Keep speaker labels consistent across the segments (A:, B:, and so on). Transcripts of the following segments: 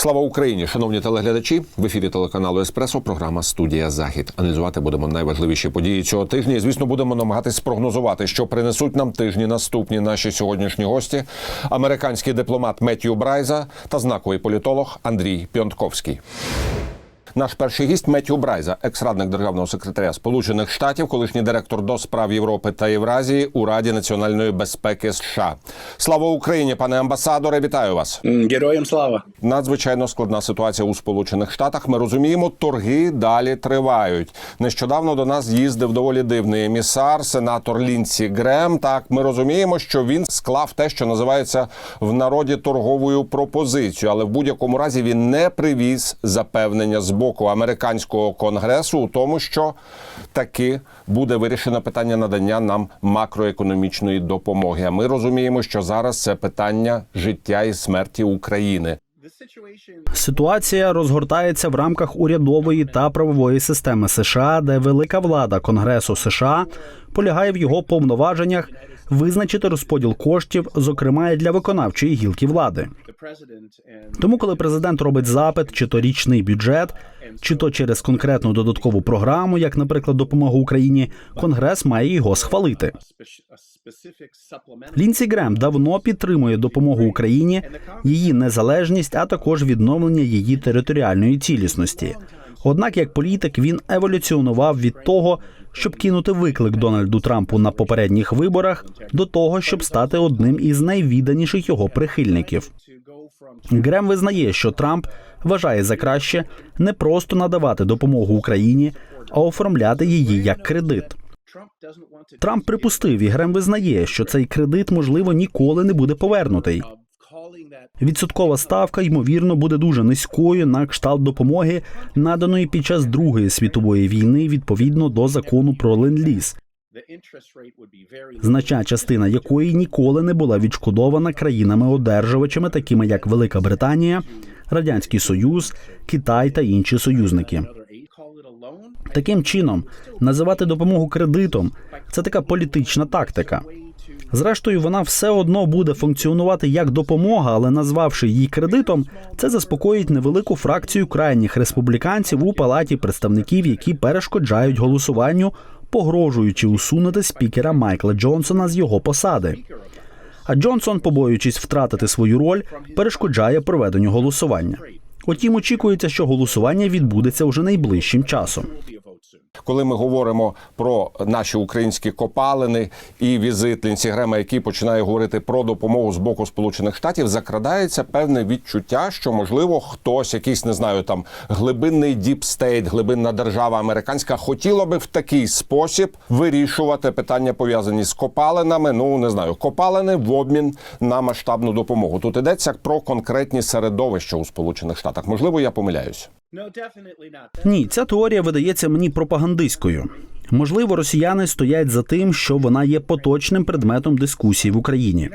A: Слава Україні, шановні телеглядачі. В ефірі телеканалу Еспресо. Програма Студія Захід. Аналізувати будемо найважливіші події цього тижня. І звісно, будемо намагатись спрогнозувати, що принесуть нам тижні наступні наші сьогоднішні гості. Американський дипломат Меттью Брайза та знаковий політолог Андрій Пьонтковський. Наш перший гість Меттью Брайза, екс-радник державного секретаря Сполучених Штатів, колишній директор до справ Європи та Євразії у Раді національної безпеки США. Слава Україні, пане амбасадоре! Вітаю вас!
B: Героям слава!
A: Надзвичайно складна ситуація у Сполучених Штатах. Ми розуміємо, торги далі тривають. Нещодавно до нас їздив доволі дивний емісар, сенатор Лінсі Грем. Так, ми розуміємо, що він склав те, що називається в народі торговою пропозицію, але в будь-якому разі він не привіз запевнення з боку американського конгресу у тому, що таки буде вирішено питання надання нам макроекономічної допомоги. А ми розуміємо, що зараз це питання життя і смерті України.
C: Ситуація розгортається в рамках урядової та правової системи США, де велика влада Конгресу США полягає в його повноваженнях визначити розподіл коштів, зокрема і для виконавчої гілки влади. Тому, коли президент робить запит, чи то річний бюджет, чи то через конкретну додаткову програму, як, наприклад, допомогу Україні, Конгрес має його схвалити. Лінсі Грем давно підтримує допомогу Україні, її незалежність, а також відновлення її територіальної цілісності. Однак, як політик, він еволюціонував від того, щоб кинути виклик Дональду Трампу на попередніх виборах, до того, щоб стати одним із найвідданіших його прихильників. Грем визнає, що Трамп вважає за краще не просто надавати допомогу Україні, а оформляти її як кредит. Трамп припустив, і Грем визнає, що цей кредит можливо ніколи не буде повернутий. Відсоткова ставка ймовірно буде дуже низькою на кшталт допомоги, наданої під час Другої світової війни відповідно до закону про ленд-ліз, значна частина якої ніколи не була відшкодована країнами-одержувачами, такими як Велика Британія, Радянський Союз, Китай та інші союзники. Таким чином, називати допомогу кредитом це така політична тактика. Зрештою, вона все одно буде функціонувати як допомога, але назвавши її кредитом, це заспокоїть невелику фракцію крайніх республіканців у палаті представників, які перешкоджають голосуванню, погрожуючи усунути спікера Майкла Джонсона з його посади. А Джонсон, побоюючись втратити свою роль, перешкоджає проведенню голосування. Утім, очікується, що голосування відбудеться уже найближчим часом.
A: Коли ми говоримо про наші українські копалини і візит Лінсі Грема, який починає говорити про допомогу з боку Сполучених Штатів, закрадається певне відчуття, що можливо хтось, якийсь не знаю, там глибинний діпстейт, глибинна держава американська, хотіла би в такий спосіб вирішувати питання пов'язані з копалинами. Ну не знаю, копалини в обмін на масштабну допомогу. Тут йдеться про конкретні середовища у Сполучених Штатах. Можливо, я помиляюсь.
C: Ні, ця теорія видається мені пропагандистською. Можливо, росіяни стоять за тим, що вона є поточним предметом дискусії в Україні.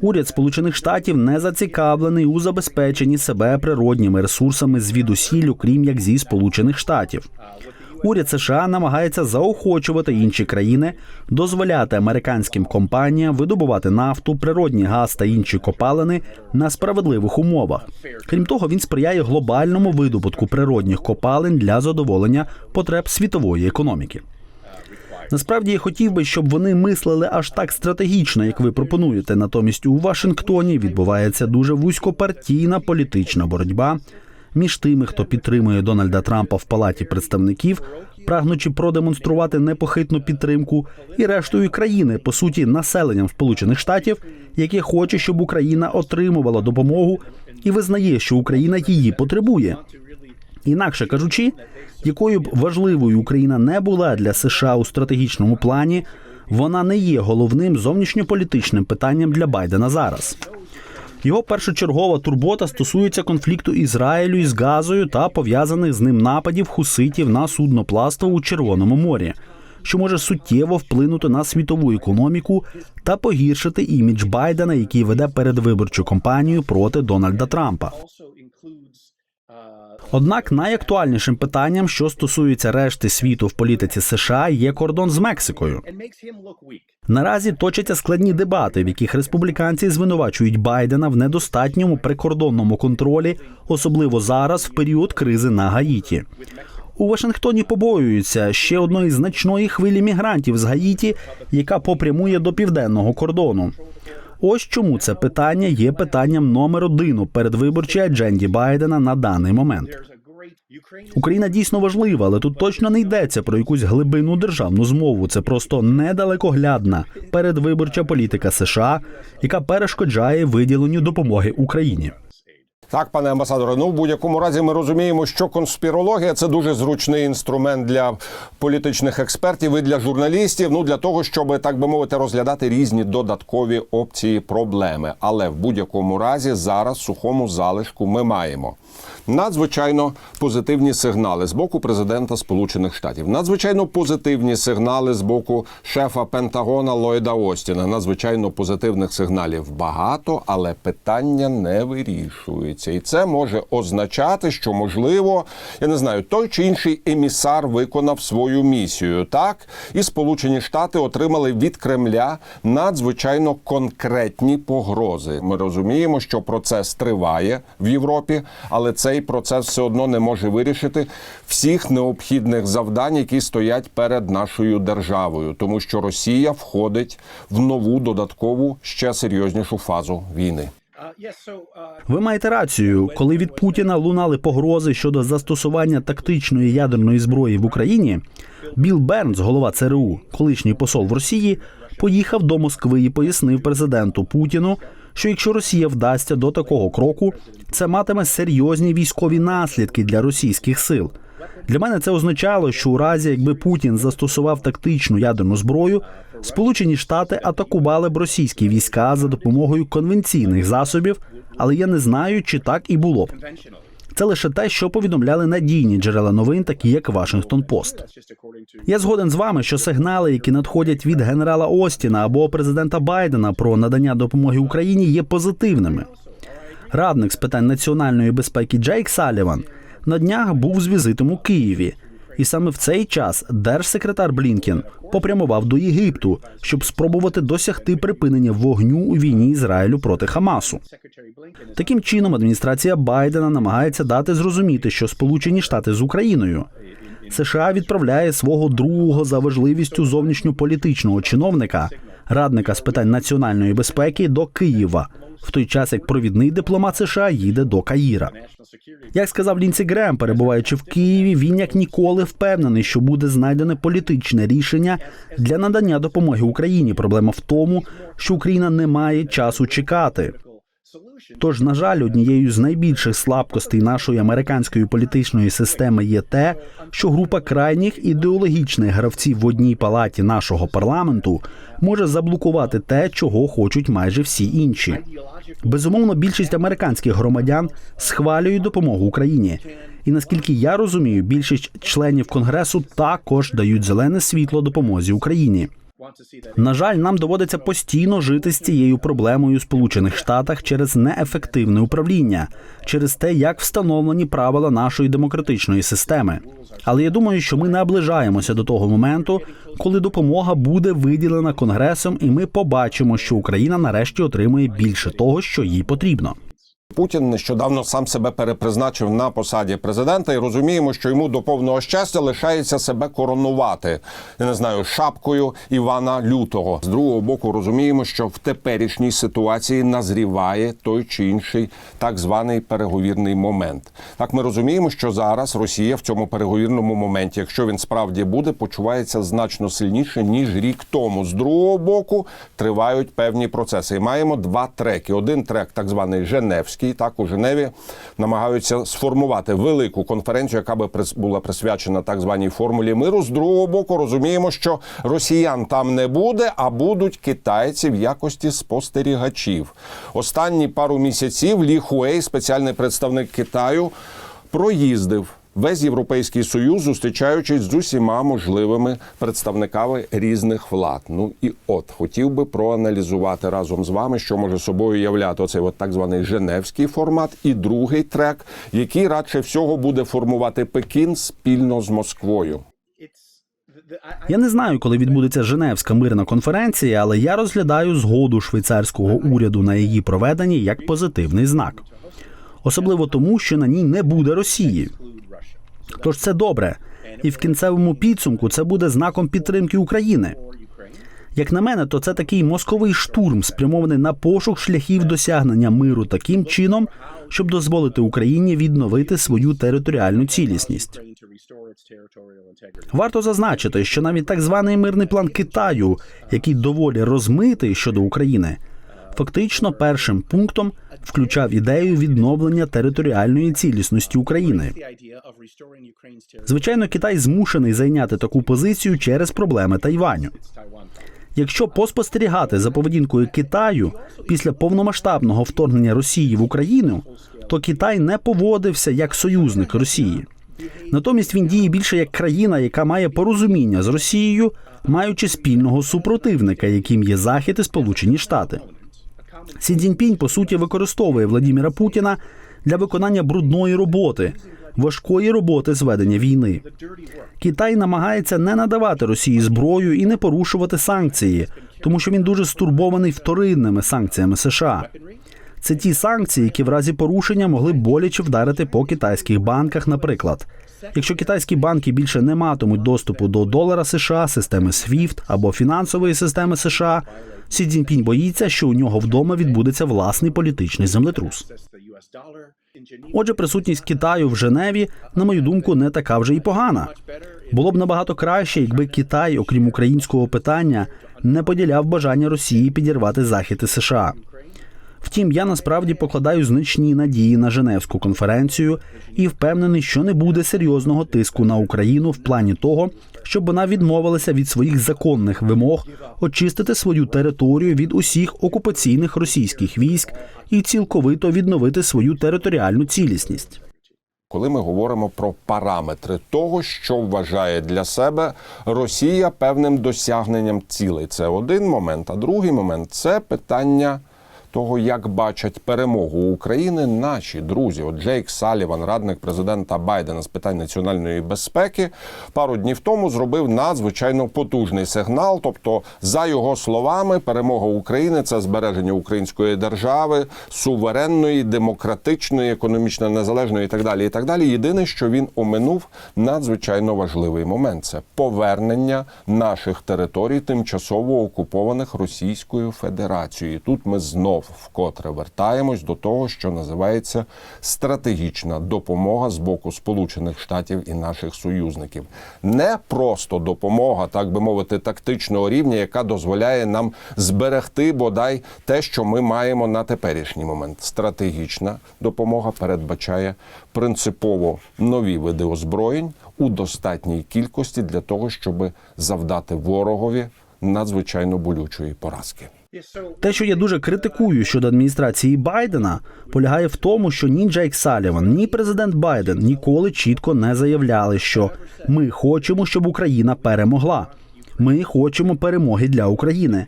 C: Уряд Сполучених Штатів не зацікавлений у забезпеченні себе природніми ресурсами звідусіль, окрім як зі Сполучених Штатів. Уряд США намагається заохочувати інші країни, дозволяти американським компаніям видобувати нафту, природний газ та інші копалини на справедливих умовах. Крім того, він сприяє глобальному видобутку природних копалин для задоволення потреб світової економіки. Насправді я хотів би, щоб вони мислили аж так стратегічно, як ви пропонуєте. Натомість у Вашингтоні відбувається дуже вузькопартійна політична боротьба між тими, хто підтримує Дональда Трампа в палаті представників, прагнучи продемонструвати непохитну підтримку, і рештою країни, по суті, населенням Сполучених Штатів, яке хоче, щоб Україна отримувала допомогу і визнає, що Україна її потребує. Інакше кажучи, якою б важливою Україна не була для США у стратегічному плані, вона не є головним зовнішньополітичним питанням для Байдена зараз. Його першочергова турбота стосується конфлікту Ізраїлю із Газою та пов'язаних з ним нападів хуситів на суднопластво у Червоному морі, що може суттєво вплинути на світову економіку та погіршити імідж Байдена, який веде передвиборчу кампанію проти Дональда Трампа. Однак найактуальнішим питанням, що стосується решти світу в політиці США, є кордон з Мексикою. Наразі точаться складні дебати, в яких республіканці звинувачують Байдена в недостатньому прикордонному контролі, особливо зараз, в період кризи на Гаїті. У Вашингтоні побоюються ще одної значної хвилі мігрантів з Гаїті, яка попрямує до південного кордону. Ось чому це питання є питанням номер один у передвиборчій адженді Байдена на даний момент. Україна дійсно важлива, але тут точно не йдеться про якусь глибинну державну змову. Це просто недалекоглядна передвиборча політика США, яка перешкоджає виділенню допомоги Україні.
A: Так, пане амбасадоре, ну в будь-якому разі ми розуміємо, що конспірологія це дуже зручний інструмент для політичних експертів і для журналістів. Ну для того, щоб так би мовити, розглядати різні додаткові опції проблеми. Але в будь-якому разі зараз сухому залишку ми маємо надзвичайно позитивні сигнали з боку президента Сполучених Штатів, надзвичайно позитивні сигнали з боку шефа Пентагона Ллойда Остіна. Надзвичайно позитивних сигналів багато, але питання не вирішується, і це може означати, що можливо, я не знаю, той чи інший емісар виконав свою місію. Так і Сполучені Штати отримали від Кремля надзвичайно конкретні погрози. Ми розуміємо, що процес триває в Європі, але цей процес все одно не може вирішити всіх необхідних завдань, які стоять перед нашою державою, тому що Росія входить в нову додаткову ще серйознішу фазу війни.
C: Ви маєте рацію, коли від Путіна лунали погрози щодо застосування тактичної ядерної зброї в Україні. Біл Бернс, голова ЦРУ, колишній посол в Росії, поїхав до Москви і пояснив президенту Путіну, що якщо Росія вдасться до такого кроку, це матиме серйозні військові наслідки для російських сил. Для мене це означало, що у разі, якби Путін застосував тактичну ядерну зброю, Сполучені Штати атакували б російські війська за допомогою конвенційних засобів, але я не знаю, чи так і було б. Це лише те, що повідомляли надійні джерела новин, такі як Вашингтон Пост. Я згоден з вами, що сигнали, які надходять від генерала Остіна або президента Байдена про надання допомоги Україні, є позитивними. Радник з питань національної безпеки Джейк Саліван на днях був з візитом у Києві, і саме в цей час держсекретар Блінкен попрямував до Єгипту, щоб спробувати досягти припинення вогню у війні Ізраїлю проти Хамасу. Таким чином, адміністрація Байдена намагається дати зрозуміти, що Сполучені Штати з Україною. США відправляє свого другого за важливістю зовнішньополітичного чиновника, радника з питань національної безпеки, до Києва, в той час як провідний дипломат США їде до Каїра. Як сказав Лінці Грем, перебуваючи в Києві, він як ніколи впевнений, що буде знайдене політичне рішення для надання допомоги Україні. Проблема в тому, що Україна не має часу чекати. Тож, на жаль, однією з найбільших слабкостей нашої американської політичної системи є те, що група крайніх ідеологічних гравців в одній палаті нашого парламенту може заблокувати те, чого хочуть майже всі інші. Безумовно, більшість американських громадян схвалюють допомогу Україні. І наскільки я розумію, більшість членів конгресу також дають зелене світло допомозі Україні. На жаль, нам доводиться постійно жити з цією проблемою у Сполучених Штатах через неефективне управління, через те, як встановлені правила нашої демократичної системи. Але я думаю, що ми наближаємося до того моменту, коли допомога буде виділена конгресом, і ми побачимо, що Україна нарешті отримує більше того, що їй потрібно.
A: Путін нещодавно сам себе перепризначив на посаді президента, і розуміємо, що йому до повного щастя лишається себе коронувати. Я не знаю, шапкою Івана Лютого. З другого боку, розуміємо, що в теперішній ситуації назріває той чи інший так званий переговірний момент. Так ми розуміємо, що зараз Росія в цьому переговірному моменті, якщо він справді буде, почувається значно сильніше ніж рік тому. З другого боку тривають певні процеси. І маємо два треки. Один трек, так званий Женевський, так у Женеві намагаються сформувати велику конференцію, яка би була присвячена так званій формулі миру. З другого боку, розуміємо, що росіян там не буде, а будуть китайці в якості спостерігачів. Останні пару місяців Лі Хуей, спеціальний представник Китаю, проїздив весь європейський союз, зустрічаючись з усіма можливими представниками різних влад. Ну і от хотів би проаналізувати разом з вами, що може собою являти оцей от так званий Женевський формат, і другий трек, який радше всього буде формувати Пекін спільно з Москвою.
C: Я не знаю, коли відбудеться Женевська мирна конференція, але я розглядаю згоду швейцарського уряду на її проведення як позитивний знак, особливо тому, що на ній не буде Росії. Тож це добре, і в кінцевому підсумку це буде знаком підтримки України. Як на мене, то це такий мозковий штурм, спрямований на пошук шляхів досягнення миру таким чином, щоб дозволити Україні відновити свою територіальну цілісність. Варто зазначити, що навіть так званий мирний план Китаю, який доволі розмитий щодо України, фактично першим пунктом включав ідею відновлення територіальної цілісності України. Звичайно, Китай змушений зайняти таку позицію через проблеми Тайваню. Якщо поспостерігати за поведінкою Китаю після повномасштабного вторгнення Росії в Україну, то Китай не поводився як союзник Росії. Натомість він діє більше як країна, яка має порозуміння з Росією, маючи спільного супротивника, яким є Захід і Сполучені Штати. Сі Цзіньпінь, по суті, використовує Владіміра Путіна для виконання брудної роботи, важкої роботи з ведення війни. Китай намагається не надавати Росії зброю і не порушувати санкції, тому що він дуже стурбований вторинними санкціями США. Це ті санкції, які в разі порушення могли боляче вдарити по китайських банках. Наприклад, якщо китайські банки більше не матимуть доступу до долара США, системи SWIFT або фінансової системи США, Сі Цзіньпінь боїться, що у нього вдома відбудеться власний політичний землетрус. Отже, присутність Китаю в Женеві, на мою думку, не така вже й погана. Було б набагато краще, якби Китай, окрім українського питання, не поділяв бажання Росії підірвати захід і США. Втім, я насправді покладаю значні надії на Женевську конференцію і впевнений, що не буде серйозного тиску на Україну в плані того, щоб вона відмовилася від своїх законних вимог очистити свою територію від усіх окупаційних російських військ і цілковито відновити свою територіальну цілісність.
A: коли ми говоримо про параметри того, що вважає для себе Росія певним досягненням цілей. Це один момент. А другий момент це питання. Того, як бачать перемогу України наші друзі, от Джейк Саліван, радник президента Байдена з питань національної безпеки, пару днів тому зробив надзвичайно потужний сигнал. Тобто, за його словами, перемога України це збереження української держави, суверенної, демократичної, економічно незалежної і так далі. І так далі. Єдине, що він оминув надзвичайно важливий момент це повернення наших територій, тимчасово окупованих Російською Федерацією. Тут ми знов вкотре вертаємось до того, що називається стратегічна допомога з боку Сполучених Штатів і наших союзників. Не просто допомога, так би мовити, тактичного рівня, яка дозволяє нам зберегти бодай те, що ми маємо на теперішній момент. Стратегічна допомога передбачає принципово нові види озброєнь у достатній кількості для того, щоб завдати ворогові надзвичайно болючої поразки.
C: Те, що я дуже критикую щодо адміністрації Байдена, полягає в тому, що ні Джейк Саліван, ні президент Байден ніколи чітко не заявляли, що ми хочемо, щоб Україна перемогла. Ми хочемо перемоги для України.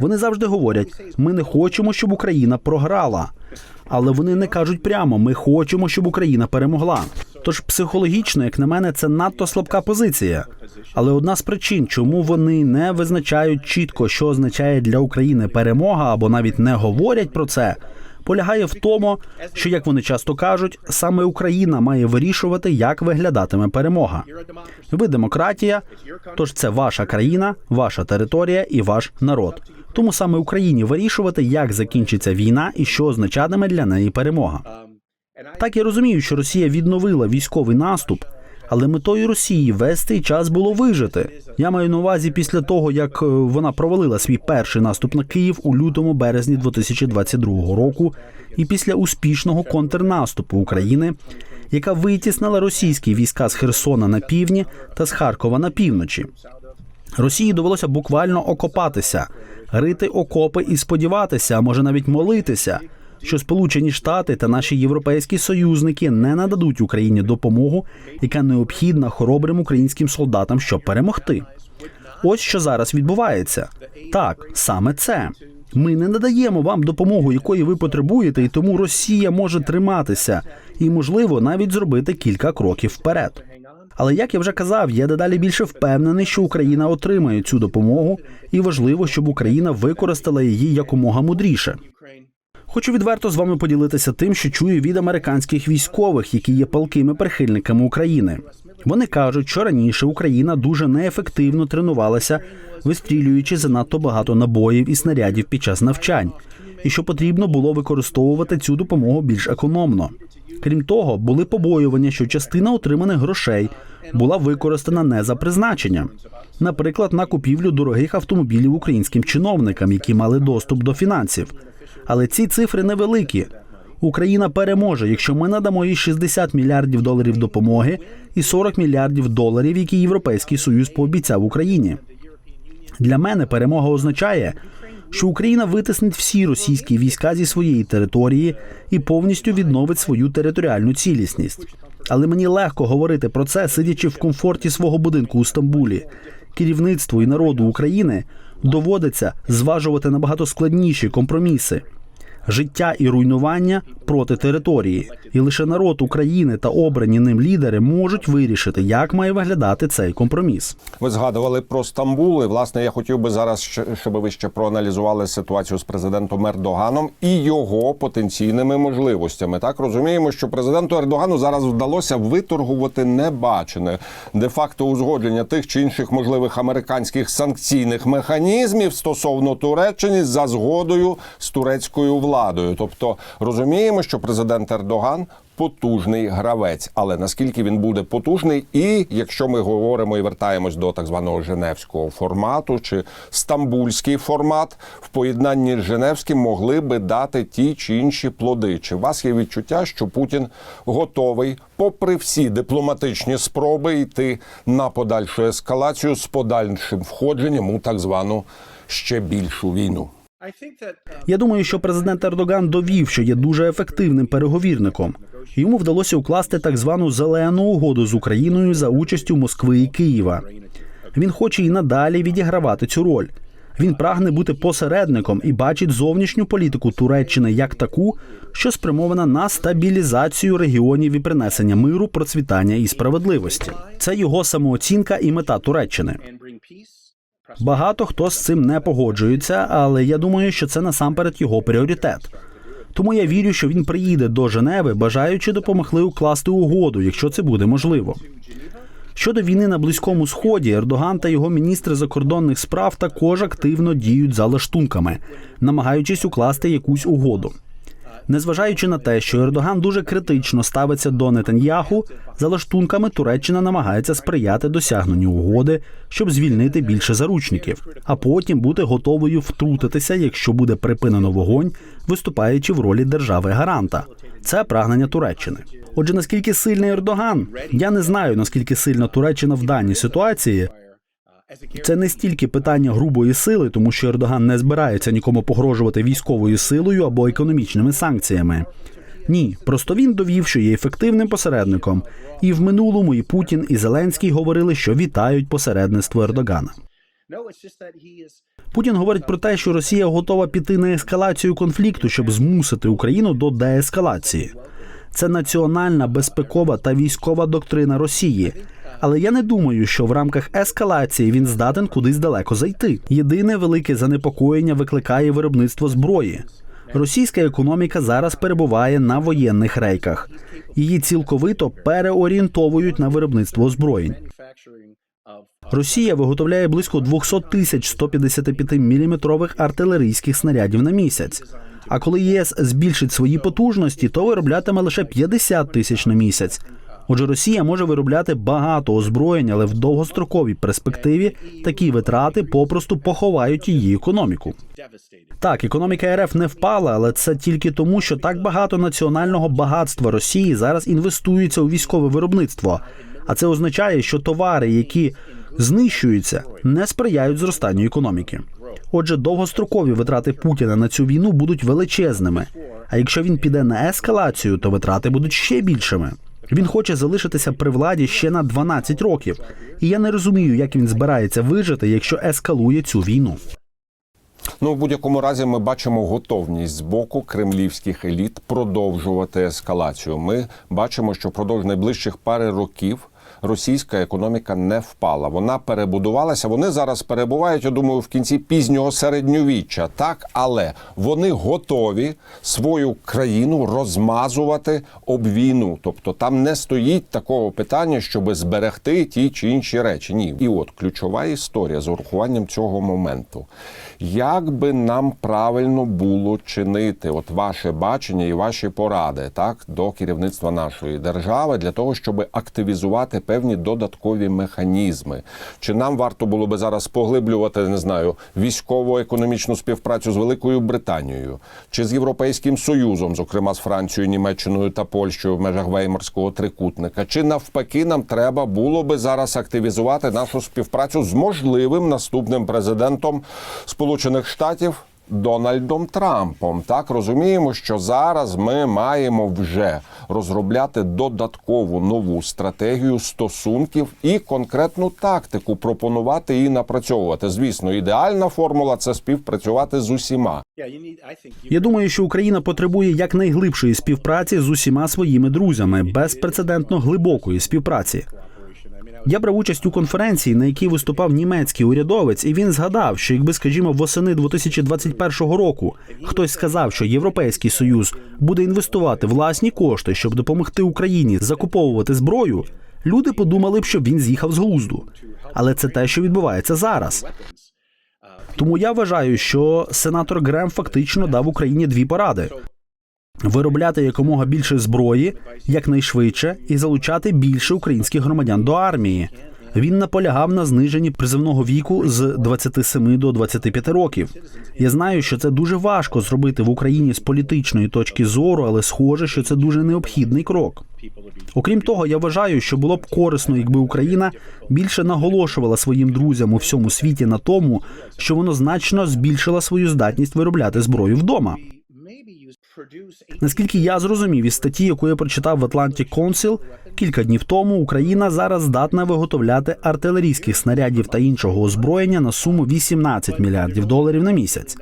C: Вони завжди говорять: ми не хочемо, щоб Україна програла. Але вони не кажуть прямо: ми хочемо, щоб Україна перемогла. Тож психологічно, як на мене, це надто слабка позиція. Але одна з причин, чому вони не визначають чітко, що означає для України перемога, або навіть не говорять про це, полягає в тому, що як вони часто кажуть, саме Україна має вирішувати, як виглядатиме перемога. Ви демократія, тож це ваша країна, ваша територія і ваш народ. Тому саме Україні вирішувати, як закінчиться війна і що означатиме для неї перемога. Так я розумію, що Росія відновила військовий наступ, але метою Росії весь цей час було вижити. Я маю на увазі після того, як е, вона провалила свій перший наступ на Київ у лютому березні 2022 року, і після успішного контрнаступу України, яка витіснила російські війська з Херсона на півдні та з Харкова на півночі. Росії довелося буквально окопатися, рити окопи і сподіватися, а може навіть молитися, що Сполучені Штати та наші європейські союзники не нададуть Україні допомогу, яка необхідна хоробрим українським солдатам, щоб перемогти. Ось що зараз відбувається. Так, саме це. Ми не надаємо вам допомогу, якої ви потребуєте, і тому Росія може триматися і, можливо, навіть зробити кілька кроків вперед. Але як я вже казав, я дедалі більше впевнений, що Україна отримає цю допомогу, і важливо, щоб Україна використала її якомога мудріше. Хочу відверто з вами поділитися тим, що чую від американських військових, які є палкими прихильниками України. Вони кажуть, що раніше Україна дуже неефективно тренувалася, вистрілюючи занадто багато набоїв і снарядів під час навчань, і що потрібно було використовувати цю допомогу більш економно. Крім того, були побоювання, що частина отриманих грошей була використана не за призначенням, наприклад, на купівлю дорогих автомобілів українським чиновникам, які мали доступ до фінансів. Але ці цифри невеликі. Україна переможе, якщо ми надамо їй 60 мільярдів доларів допомоги і 40 мільярдів доларів, які Європейський Союз пообіцяв Україні. Для мене перемога означає, що Україна витиснить всі російські війська зі своєї території і повністю відновить свою територіальну цілісність. Але мені легко говорити про це, сидячи в комфорті свого будинку у Стамбулі. Керівництву і народу України доводиться зважувати набагато складніші компроміси. Життя і руйнування проти території, і лише народ України та обрані ним лідери можуть вирішити, як має виглядати цей компроміс.
A: Ви згадували про Стамбул. І, власне, я хотів би зараз, щоб ви ще проаналізували ситуацію з президентом Ердоганом і його потенційними можливостями. Так розуміємо, що президенту Ердогану зараз вдалося виторгувати небачене де-факто узгодження тих чи інших можливих американських санкційних механізмів стосовно Туреччини за згодою з турецькою владою. Тобто розуміємо, що президент Ердоган потужний гравець. Але наскільки він буде потужний, і якщо ми говоримо і вертаємось до так званого Женевського формату чи стамбульський формат, в поєднанні з Женевським могли би дати ті чи інші плоди. Чи у вас є відчуття, що Путін готовий, попри всі дипломатичні спроби, йти на подальшу ескалацію з подальшим входженням у так звану ще більшу війну?
C: Я думаю, що президент Ердоган довів, що є дуже ефективним переговірником. Йому вдалося укласти так звану зелену угоду з Україною за участю Москви і Києва. Він хоче і надалі відігравати цю роль. Він прагне бути посередником і бачить зовнішню політику Туреччини як таку, що спрямована на стабілізацію регіонів і принесення миру, процвітання і справедливості. Це його самооцінка і мета Туреччини. Багато хто з цим не погоджується, але я думаю, що це насамперед його пріоритет. Тому я вірю, що він приїде до Женеви, бажаючи допомогли укласти угоду, якщо це буде можливо. Щодо війни на близькому сході, Ердоган та його міністри закордонних справ також активно діють за лаштунками, намагаючись укласти якусь угоду. Незважаючи на те, що Ердоган дуже критично ставиться до Нетаньяху, за лаштунками Туреччина намагається сприяти досягненню угоди, щоб звільнити більше заручників, а потім бути готовою втрутитися, якщо буде припинено вогонь, виступаючи в ролі держави гаранта. Це прагнення Туреччини. Отже, наскільки сильний Ердоган? Я не знаю наскільки сильна Туреччина в даній ситуації. Це не стільки питання грубої сили, тому що Ердоган не збирається нікому погрожувати військовою силою або економічними санкціями. Ні, просто він довів, що є ефективним посередником. І в минулому і Путін, і Зеленський говорили, що вітають посередництво Ердогана. Путін говорить про те, що Росія готова піти на ескалацію конфлікту, щоб змусити Україну до деескалації. Це національна безпекова та військова доктрина Росії. Але я не думаю, що в рамках ескалації він здатен кудись далеко зайти. Єдине велике занепокоєння викликає виробництво зброї. Російська економіка зараз перебуває на воєнних рейках. Її цілковито переорієнтовують на виробництво озброєнь. Росія виготовляє близько 200 тисяч 155 міліметрових артилерійських снарядів на місяць. А коли ЄС збільшить свої потужності, то вироблятиме лише 50 тисяч на місяць. Отже, Росія може виробляти багато озброєнь, але в довгостроковій перспективі такі витрати попросту поховають її економіку. Так, економіка РФ не впала, але це тільки тому, що так багато національного багатства Росії зараз інвестується у військове виробництво. А це означає, що товари, які знищуються, не сприяють зростанню економіки. Отже, довгострокові витрати Путіна на цю війну будуть величезними. А якщо він піде на ескалацію, то витрати будуть ще більшими. Він хоче залишитися при владі ще на 12 років, і я не розумію, як він збирається вижити, якщо ескалує цю війну.
A: Ну, в будь-якому разі, ми бачимо готовність з боку кремлівських еліт продовжувати ескалацію. Ми бачимо, що впродовж найближчих пари років. Російська економіка не впала. Вона перебудувалася. Вони зараз перебувають, я думаю, в кінці пізнього середньовіччя. Так, але вони готові свою країну розмазувати об війну. Тобто там не стоїть такого питання, щоб зберегти ті чи інші речі. Ні, і от ключова історія з урахуванням цього моменту. Як би нам правильно було чинити, от ваше бачення і ваші поради, так до керівництва нашої держави для того, щоб активізувати певні додаткові механізми? Чи нам варто було би зараз поглиблювати, не знаю, військово-економічну співпрацю з Великою Британією чи з Європейським Союзом, зокрема з Францією, Німеччиною та Польщею в межах Веймарського трикутника? Чи навпаки нам треба було би зараз активізувати нашу співпрацю з можливим наступним президентом Сполучених Штатів? Дональдом Трампом так розуміємо, що зараз ми маємо вже розробляти додаткову нову стратегію стосунків і конкретну тактику пропонувати і напрацьовувати. Звісно, ідеальна формула це співпрацювати з усіма.
C: Я думаю, що Україна потребує якнайглибшої співпраці з усіма своїми друзями, безпрецедентно глибокої співпраці. Я брав участь у конференції, на якій виступав німецький урядовець, і він згадав, що якби, скажімо, восени 2021 року хтось сказав, що Європейський союз буде інвестувати власні кошти, щоб допомогти Україні закуповувати зброю, люди подумали б, що він з'їхав з глузду. Але це те, що відбувається зараз. Тому я вважаю, що сенатор Грем фактично дав Україні дві поради: виробляти якомога більше зброї якнайшвидше і залучати більше українських громадян до армії. Він наполягав на зниженні призивного віку з 27 до 25 років. Я знаю, що це дуже важко зробити в Україні з політичної точки зору, але схоже, що це дуже необхідний крок. Окрім того, я вважаю, що було б корисно, якби Україна більше наголошувала своїм друзям у всьому світі на тому, що воно значно збільшила свою здатність виробляти зброю вдома. Наскільки я зрозумів із статті, яку я прочитав в Atlantic Council, кілька днів тому Україна зараз здатна виготовляти артилерійських снарядів та іншого озброєння на суму 18 мільярдів доларів на місяць.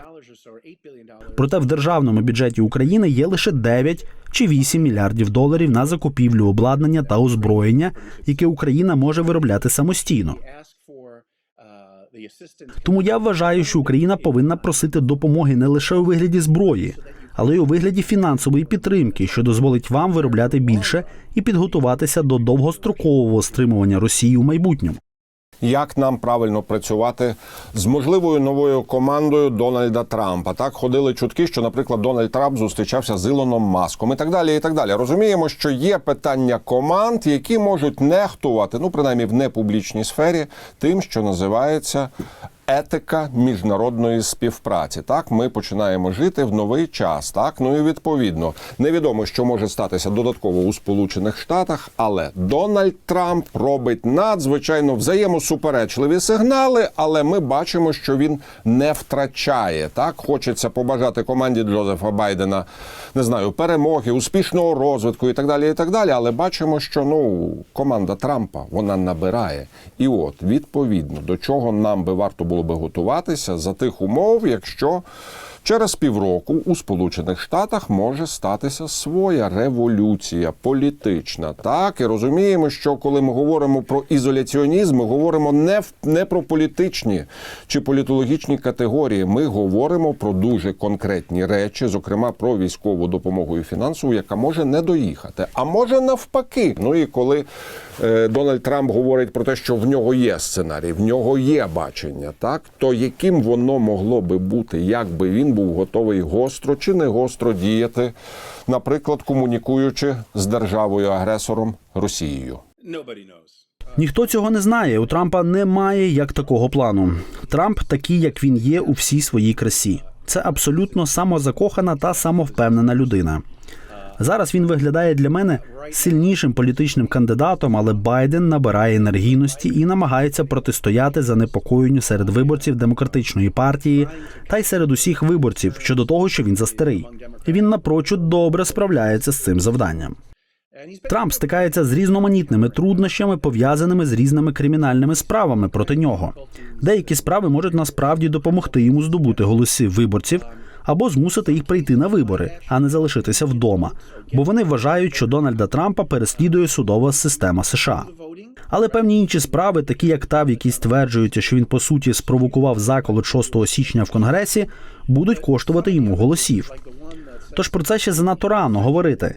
C: Проте в державному бюджеті України є лише 9 чи 8 мільярдів доларів на закупівлю обладнання та озброєння, яке Україна може виробляти самостійно. Тому я вважаю, що Україна повинна просити допомоги не лише у вигляді зброї, але й у вигляді фінансової підтримки, що дозволить вам виробляти більше і підготуватися до довгострокового стримування Росії у майбутньому.
A: Як нам правильно працювати з можливою новою командою Дональда Трампа? Так ходили чутки, що, наприклад, Дональд Трамп зустрічався з Ілоном Маском і так далі. І так далі. Розуміємо, що є питання команд, які можуть нехтувати, ну принаймні в непублічній сфері, тим, що називається. Етика міжнародної співпраці. Так, ми починаємо жити в новий час. Так, ну і відповідно невідомо, що може статися додатково у Сполучених Штатах, але Дональд Трамп робить надзвичайно взаємосуперечливі сигнали, але ми бачимо, що він не втрачає. Так, хочеться побажати команді Джозефа Байдена, не знаю, перемоги, успішного розвитку і так далі. І так далі. Але бачимо, що ну команда Трампа вона набирає. І от відповідно до чого нам би варто було би готуватися за тих умов, якщо через півроку у Сполучених Штатах може статися своя революція політична. Так і розуміємо, що коли ми говоримо про ізоляціонізм, ми говоримо не в не про політичні чи політологічні категорії. Ми говоримо про дуже конкретні речі, зокрема про військову допомогу і фінансову, яка може не доїхати, а може навпаки. Ну і коли е, Дональд Трамп говорить про те, що в нього є сценарій, в нього є бачення, так то яким воно могло би бути, як би він був готовий гостро чи не гостро діяти, наприклад, комунікуючи з державою-агресором Росією.
C: Ніхто цього не знає. У Трампа немає як такого плану. Трамп такий, як він є у всій своїй красі. Це абсолютно самозакохана та самовпевнена людина. Зараз він виглядає для мене сильнішим політичним кандидатом, але Байден набирає енергійності і намагається протистояти занепокоєнню серед виборців демократичної партії та й серед усіх виборців щодо того, що він застарий. Він напрочуд добре справляється з цим завданням. Трамп стикається з різноманітними труднощами, пов'язаними з різними кримінальними справами проти нього. Деякі справи можуть насправді допомогти йому здобути голоси виборців або змусити їх прийти на вибори, а не залишитися вдома, бо вони вважають, що Дональда Трампа переслідує судова система США. Але певні інші справи, такі як та, в якій стверджується, що він по суті спровокував заколот 6 січня в Конгресі, будуть коштувати йому голосів. Тож про це ще занадто рано говорити.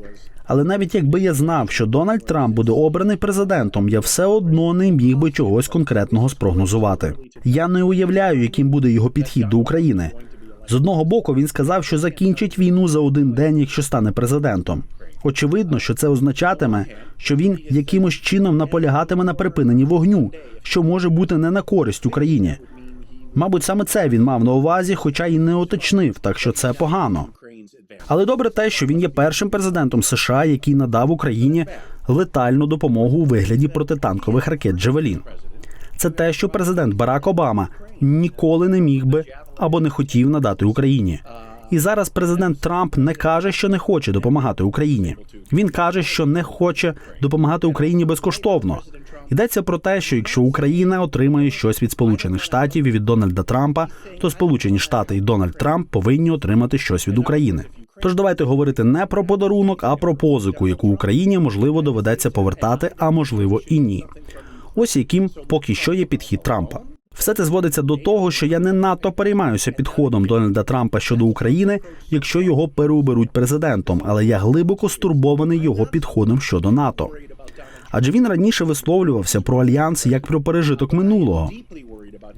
C: Але навіть якби я знав, що Дональд Трамп буде обраний президентом, я все одно не міг би чогось конкретного спрогнозувати. Я не уявляю, яким буде його підхід до України. З одного боку, він сказав, що закінчить війну за один день, якщо стане президентом. Очевидно, що це означатиме, що він якимось чином наполягатиме на припиненні вогню, що може бути не на користь Україні. Мабуть, саме це він мав на увазі, хоча й не уточнив, так що це погано. Але добре те, що він є першим президентом США, який надав Україні летальну допомогу у вигляді протитанкових ракет Джевелін. Це те, що президент Барак Обама ніколи не міг би або не хотів надати Україні. І зараз президент Трамп не каже, що не хоче допомагати Україні. Він каже, що не хоче допомагати Україні безкоштовно. Йдеться про те, що якщо Україна отримає щось від Сполучених Штатів і від Дональда Трампа, то Сполучені Штати і Дональд Трамп повинні отримати щось від України. Тож давайте говорити не про подарунок, а про позику, яку Україні можливо доведеться повертати, а можливо і ні. Ось яким поки що є підхід Трампа. Все це зводиться до того, що я не надто переймаюся підходом Дональда Трампа щодо України, якщо його переоберуть президентом, але я глибоко стурбований його підходом щодо НАТО. Адже він раніше висловлювався про альянс як про пережиток минулого.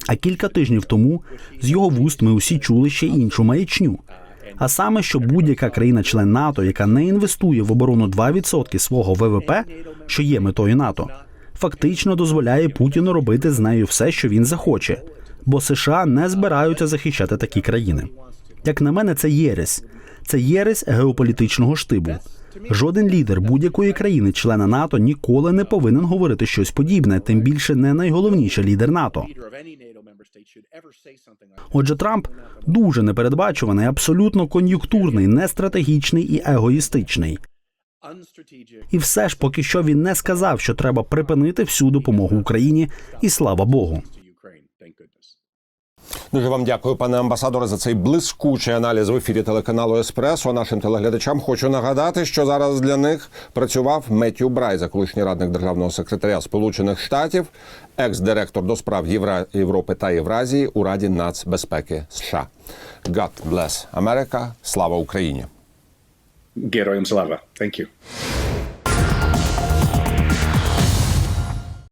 C: А кілька тижнів тому з його вуст ми усі чули ще іншу маячню. А саме, що будь-яка країна-член НАТО, яка не інвестує в оборону 2% свого ВВП, що є метою НАТО, фактично дозволяє Путіну робити з нею все, що він захоче, бо США не збираються захищати такі країни. Як на мене, це єресь. Це єресь геополітичного штибу. Жоден лідер будь-якої країни-члена НАТО ніколи не повинен говорити щось подібне, тим більше не найголовніший лідер НАТО. Отже, Трамп дуже непередбачуваний, абсолютно кон'юнктурний, нестратегічний і егоїстичний. І все ж поки що він не сказав, що треба припинити всю допомогу Україні, і слава Богу.
A: Дуже вам дякую, пане амбасадоре, за цей блискучий аналіз в ефірі телеканалу Еспресо. Нашим телеглядачам хочу нагадати, що зараз для них працював Меттю Брайза, колишній радник державного секретаря Сполучених Штатів, екс-директор до справ Євра... Європи та Євразії у Раді нацбезпеки США. God bless America. Слава Україні!
B: Героям слава. Thank you.